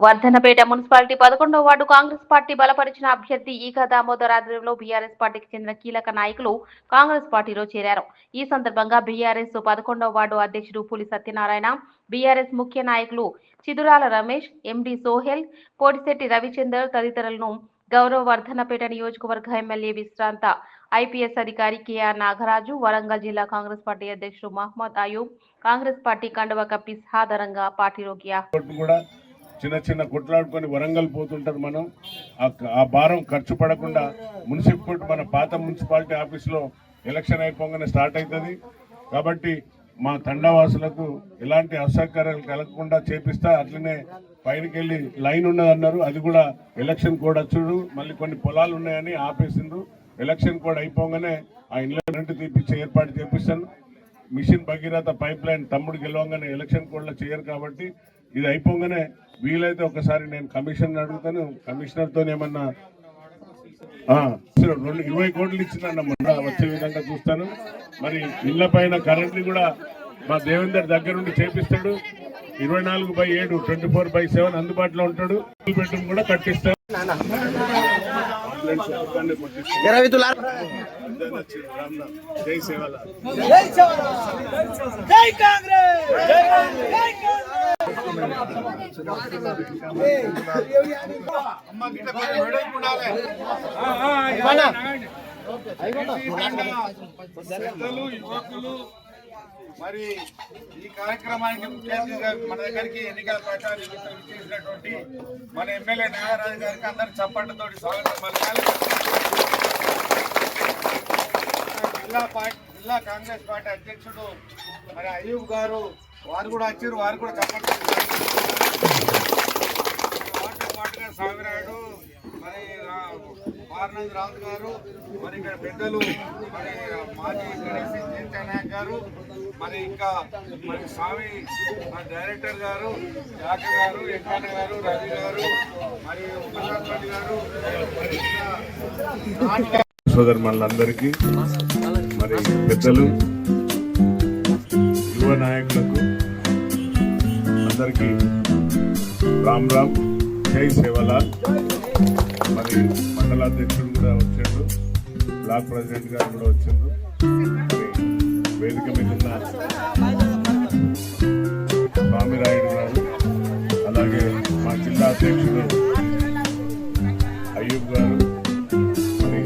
Wardhannapet municipality పదకొండో ward Congress party బలపరిచిన అభ్యర్థి ఈక దామోదర్ ఆధ్వర్యంలో బీఆర్ఎస్ పార్టీకి చెందిన కీలక నాయకులు కాంగ్రెస్ పార్టీలో చేరారు. ఈ సందర్భంగా బీఆర్ఎస్ పదకొండవ వార్డు అధ్యక్షుడు పులి సత్యనారాయణ బీఆర్ఎస్ ముఖ్య నాయకులు చిదురాల రమేష్ ఎండి సోహెల్ కోటిశెట్టి రవిచందర్ తదితరులను గౌరవ వర్ధనపేట నియోజకవర్గ ఎమ్మెల్యే విశ్రాంత ఐపీఎస్ అధికారి కేఆర్ నాగరాజు వరంగల్ జిల్లా కాంగ్రెస్ పార్టీ అధ్యక్షుడు మహమ్మద్ అయూబ్ కాంగ్రెస్ పార్టీ కండువ కప్పి సాధారణంగా పార్టీలోకి చిన్న చిన్న కొట్లాడుకొని వరంగల్ పోతుంటారు మనం. ఆ- భారం ఖర్చు పడకుండా మున్సిపల్ మన పాత మున్సిపాలిటీ ఆఫీస్లో ఎలక్షన్ అయిపోగానే స్టార్ట్ అవుతుంది కాబట్టి మా తండావాసులకు ఎలాంటి అసౌకర్యాలు కలగకుండా చేపిస్తా అట్లనే పైనకి వెళ్ళి లైన్ ఉన్నదన్నారు అది కూడా ఎలక్షన్ కోడ్ వచ్చుడు. మళ్ళీ కొన్ని పొలాలు ఉన్నాయని ఆపేసిండ్రు. ఎలక్షన్ కోడ్ అయిపోగానే ఆ ఇంట్లో రెంట్ తీపిచ్చే ఏర్పాటు చేపిస్తాను. మిషన్ భగీరథ పైప్ లైన్ తమ్ముడు గెలవంగానే ఎలక్షన్ కోడ్లో చేయరు కాబట్టి ఇది అయిపోగానే వీలైతే ఒకసారి నేను కమిషన్ అడుగుతాను. కమిషనర్తో ఏమన్నా ఆ, రెండు ఇరవై కోట్లు ఇచ్చిన వచ్చే విధంగా చూస్తాను. మరి ఇళ్ళ పైన కరెంట్ని కూడా మా దేవేందర్ దగ్గరుండి చేపిస్తాడు. ఇరవై నాలుగు బై ఏడు ట్వంటీ ఫోర్ బై సెవెన్ అందుబాటులో ఉంటాడు. బెడ్రూమ్ కూడా కట్టిస్తాడు. ఇరవై. జై సేవల జై కాంగ్రెస్! పెద్దలు యువకులు మరి ఈ కార్యక్రమానికి మన దగ్గరికి ఎన్నికల ప్రచారం చేసినటువంటి మన ఎమ్మెల్యే నాగరాజు గారికి అందరు చప్పట్లతో స్వాగతం. పలకాలి జిల్లా పార్టీ జిల్లా కాంగ్రెస్ పార్టీ అధ్యక్షుడు మరి అయ్యూబ్ గారు వారు కూడా వచ్చారు వారు కూడా చప్పట్లు పాటు సాగిరాడు మరి పార్నంద్ రాజు గారు మరి ఇక్కడ పెద్దలు మరి మాజీ గణేష్ జయంతి నాయక్ గారు మరి ఇంకా మరి స్వామి డైరెక్టర్ గారు రాక గారు వెంకన్న గారు రవి గారు మరి ఉపసాద్ గారు మరి ఇంకా సోదరు మనందరికీ మరి పెద్దలు యువ నాయకులకు అందరికీ రామ్ రామ్ జై సేవలాల్. మరి మండల అధ్యక్షుడు కూడా వచ్చాడు. బ్లాక్ ప్రెసిడెంట్ గారు కూడా వచ్చాడు వేదిక మీద ఉన్న స్వామిరాయుడు గారు అలాగే మా జిల్లా అధ్యక్షుడు అయ్యూబ్ గారు మరి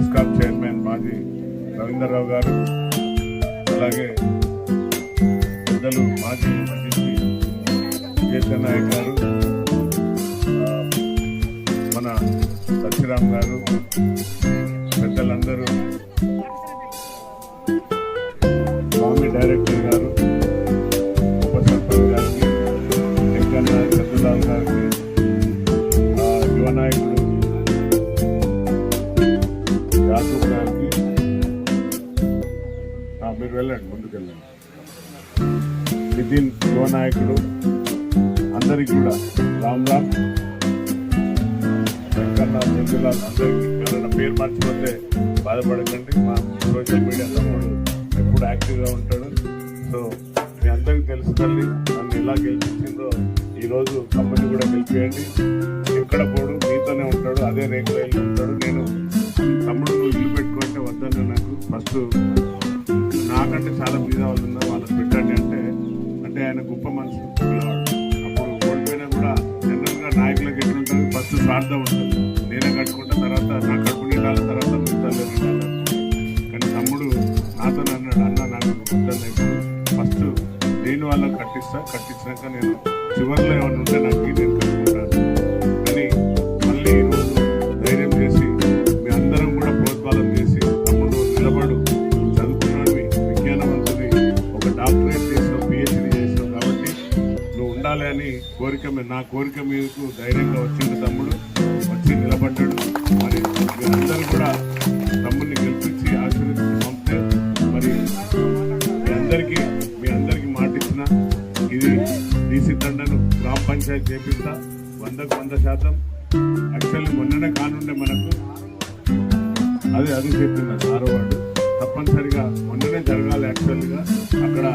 ఎస్కాప్ చైర్మన్ మాజీ రవీంద్రరావు గారు అలాగే పెద్దలు మాజీ మంత్రి కేసీఆర్ నాయక్ గారు మన సత్యరామ్ గారు పెద్దలందరూ స్వామి డైరెక్టర్ గారు ఉప సర్పంచ్ గారికి వెంకన్న చంద్రలాల్ గారికి యువ నాయకుడు యాదవ్ గారికి మీరు వెళ్ళండి ముందుకు వెళ్ళండి నితిన్ యువ నాయకుడు అందరికి కూడా రామ్ రామ్. వెంకన్న చంద్రలాల్ అందరికీ ఎవరైనా పేరు మర్చిపోతే బాధపడకండి. మా సోషల్ మీడియా తమ్ముడు ఎప్పుడు యాక్టివ్గా ఉంటాడు. సో మీ అందరికీ తెలుసు తల్లి నన్ను ఎలా గెలిపించిందో ఈరోజు కంపెనీ కూడా గెలిపేయండి. ఎక్కడ పోడు మీతోనే ఉంటాడు అదే రేకులో వెళ్ళి ఉంటాడు. నేను తమ్ముడు నువ్వు ఇల్లు పెట్టుకుంటే వద్దన్న నాకు. ఫస్ట్ నాకంటే చాలా మీద వాళ్ళు ఉన్నారు వాళ్ళకి పెట్టండి అంటే అంటే ఆయన గొప్ప మనసు అప్పుడు ఓడిపోయినా కూడా జనరల్గా నాయకులకు ఎట్లుంటుంది ఫస్ట్ స్వార్థం ఉంటుంది నేనే కట్టుకుంటే తర్వాత నా కడుపు నిండాల తర్వాత మిగతా కానీ తమ్ముడు నాతో అన్నాడు అన్న నాకు వద్దన్న ఇప్పుడు ఫస్ట్ నేను వాళ్ళకి కట్టిస్తా కట్టించినాక నేను చివరిలో ఏమైనా ఉంటే నాకు ఉండాలి అని కోరిక నా కోరిక మీకు ధైర్యంగా వచ్చింది తమ్ముడు. వచ్చి నిలబడ్డాడు. మరి మీరందరూ కూడా తమ్ముడిని గెలిపించి ఆశీర్వదించి పంపితే మరి మీ అందరికీ మీ అందరికీ మాట ఇచ్చిన ఇది డీసీ తండను గ్రామ పంచాయతీ చేపిస్తా. వందకు వంద శాతం. యాక్చువల్లీ మొన్ననే కానుండే మనకు. అదే అది చెప్పింది ఆరో వాడు తప్పనిసరిగా మొన్ననే జరగాలి యాక్చువల్గా. అక్కడ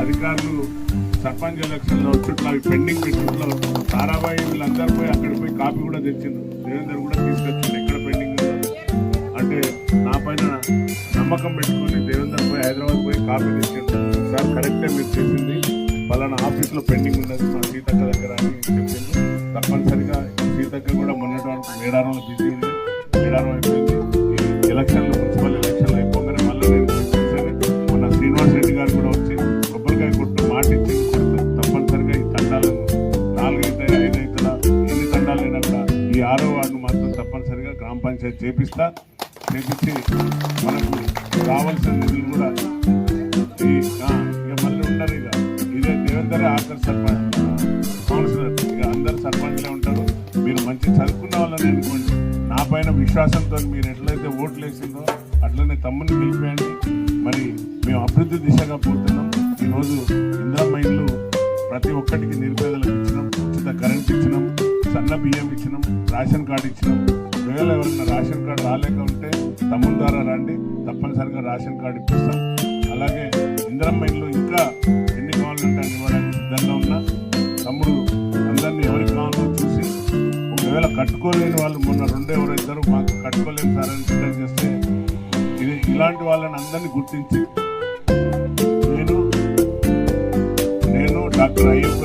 అధికారులు సర్పంచ్ ఎలక్షన్లో చుట్టూ అవి పెండింగ్ పోయి కాపీ కూడా తెచ్చిండు దేవేందర్ కూడా తీసుకొచ్చిండు. ఎక్కడ పెండింగ్ అంటే నా పైన నమ్మకం పెట్టుకొని దేవేందర్ పోయి హైదరాబాద్ పోయి కాపీ తెచ్చిండు. సార్ కరెక్టే మీరు చేసింది. పలానా ఆఫీస్లో పెండింగ్ ఉన్నది. మా సీతక్క దగ్గర అని చెప్పింది తప్పనిసరిగా సీతక్క కూడా మొన్నటి వరకు మేడారంలో బిజీ ఉంది మేడారం అయిపోయింది. ఎలక్షన్లు గ్రామ చేపిస్తా చేపించి మనకు కావాల్సిన నిధులు కూడా ఇక మళ్ళీ ఉండరు ఇక. ఇదే దేవేందరే ఆఖరి సర్పంచ్ కౌన్సిలర్. ఇక అందరు సర్పంచ్లే ఉంటారు. మీరు మంచి చదువుకున్న వాళ్ళని అనుకోండి నా పైన విశ్వాసంతో మీరు ఎట్లయితే ఓట్లు వేసిందో అట్లనే తమ్ముని గెలిపేయండి మరి మేము అభివృద్ధి దిశగా పోతున్నాం. ఈరోజు ఇందిరమ్మ ఇల్లు ప్రతి ఒక్కటికి నిరుపేదలకు ఇచ్చినాం. ఉచిత కరెంట్ ఇచ్చినాం. సన్న బియ్యం ఇచ్చినాం. రేషన్ కార్డు ఇచ్చినాం. ఒకవేళ ఎవరైనా రేషన్ కార్డు రాలేక ఉంటే తమ్ముడు ద్వారా రండి. తప్పనిసరిగా రేషన్ కార్డు ఇప్పిస్తాం. అలాగే ఇందిరమ్మ ఇల్లు ఇంకా ఎన్ని కావాలంటే అన్ని ఇవ్వడానికి సిద్ధంగా ఉన్నా తమ్ముడు అందరినీ ఎవరికి కావాలో చూసి ఒకవేళ కట్టుకోలేని వాళ్ళు మొన్న రెండో ఎవరో ఇద్దరు మాకు కట్టుకోలేని సార్ అని ఫిర్యాదు చేస్తే ఇది ఇలాంటి వాళ్ళని అందరినీ గుర్తించి నేను నేను డాక్టర్ అయ్యప్ప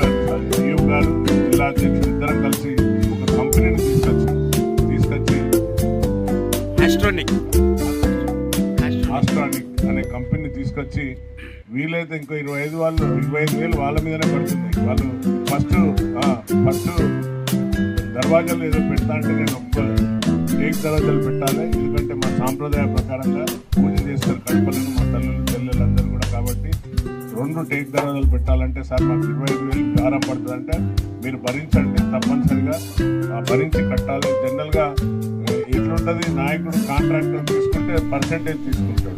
ఆస్ట్రానిక్ ఆస్ట్రానిక్ అనే కంపెనీ తీసుకొచ్చి వీలైతే ఇంకో ఇరవై ఐదు వాళ్ళు ఇరవై ఐదు వేలు వాళ్ళ మీదనే పడుతుంది. వాళ్ళు ఫస్ట్ ఫస్ట్ దర్వాజాలు ఏదో పెడతా అంటే నేను ఒక్క టేక్ దర్వాజాలు పెట్టాలి. ఎందుకంటే మా సాంప్రదాయ ప్రకారంగా పూజ చేస్తారు కడపలను మా తల్లులు చెల్లెలందరూ కూడా కాబట్టి రెండు టేక్ దర్వాజాలు పెట్టాలంటే సార్ మాకు ఇరవై ఐదు వేలు భారం పడుతుంది అంటే మీరు భరించండి తప్పనిసరిగా. ఆ, భరించి కట్టాలి. జనరల్గా ఉండదు నాయకుడు కాంట్రాక్టర్ తీసుకుంటే పర్సంటేజ్ తీసుకుంటాడు.